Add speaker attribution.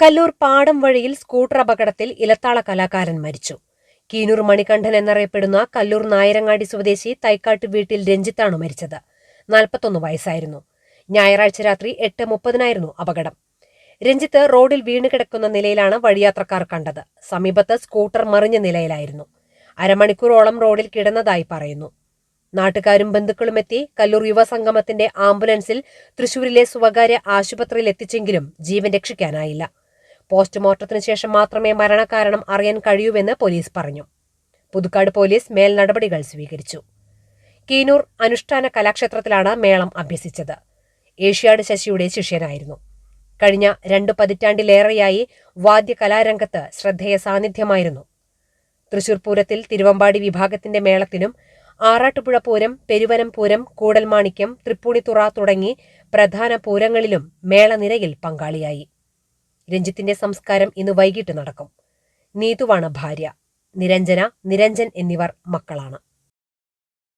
Speaker 1: കല്ലൂർ പാടം വഴിയിൽ സ്കൂട്ടർ അപകടത്തിൽ ഇലത്താള കലാകാരൻ മരിച്ചു. കീനൂർ മണികണ്ഠൻ എന്നറിയപ്പെടുന്ന കല്ലൂർ നായരങ്ങാടി സ്വദേശി തൈക്കാട്ട് വീട്ടിൽ രഞ്ജിത്താണ് മരിച്ചത്. നാൽപ്പത്തൊന്ന് വയസ്സായിരുന്നു. ഞായറാഴ്ച രാത്രി എട്ട് മുപ്പതിനായിരുന്നു അപകടം. രഞ്ജിത്ത് റോഡിൽ വീണുകിടക്കുന്ന നിലയിലാണ് വഴിയാത്രക്കാർ കണ്ടത്. സമീപത്ത് സ്കൂട്ടർ മറിഞ്ഞ നിലയിലായിരുന്നു. അരമണിക്കൂറോളം റോഡിൽ കിടന്നതായി പറയുന്നു. നാട്ടുകാരും ബന്ധുക്കളും എത്തി കല്ലൂർ യുവസംഗമത്തിന്റെ ആംബുലൻസിൽ തൃശൂരിലെ സ്വകാര്യ ആശുപത്രിയിൽ എത്തിച്ചെങ്കിലും ജീവൻ രക്ഷിക്കാനായില്ല. പോസ്റ്റ്മോർട്ടത്തിന് ശേഷം മാത്രമേ മരണകാരണം അറിയാൻ കഴിയൂവെന്ന് പോലീസ് പറഞ്ഞു. പുതുക്കാട് പോലീസ് മേൽ നടപടികൾ സ്വീകരിച്ചു. കീനൂർ അനുഷ്ഠാന കലാക്ഷേത്രത്തിലാണ് മേളം അഭ്യസിച്ചത്. ഏഷ്യാഡ് ശശിയുടെ ശിഷ്യനായിരുന്നു. കഴിഞ്ഞ രണ്ടു പതിറ്റാണ്ടിലേറെയായി വാദ്യകലാരംഗത്ത് ശ്രദ്ധേയ സാന്നിധ്യമായിരുന്നു. തൃശൂർ പൂരത്തിൽ തിരുവമ്പാടി വിഭാഗത്തിന്റെ മേളത്തിനും ആറാട്ടുപുഴ പൂരം പെരുവനം പൂരം കൂടൽമാണിക്യം തൃപ്പൂണിത്തുറ തുടങ്ങി പ്രധാന പൂരങ്ങളിലും മേളനിരയിൽ പങ്കാളിയായി. രഞ്ജിത്തിന്റെ സംസ്കാരം ഇന്ന് വൈകിട്ട് നടക്കും. നീതുവാണ് ഭാര്യ. നിരഞ്ജന നിരഞ്ജൻ എന്നിവർ മക്കളാണ്.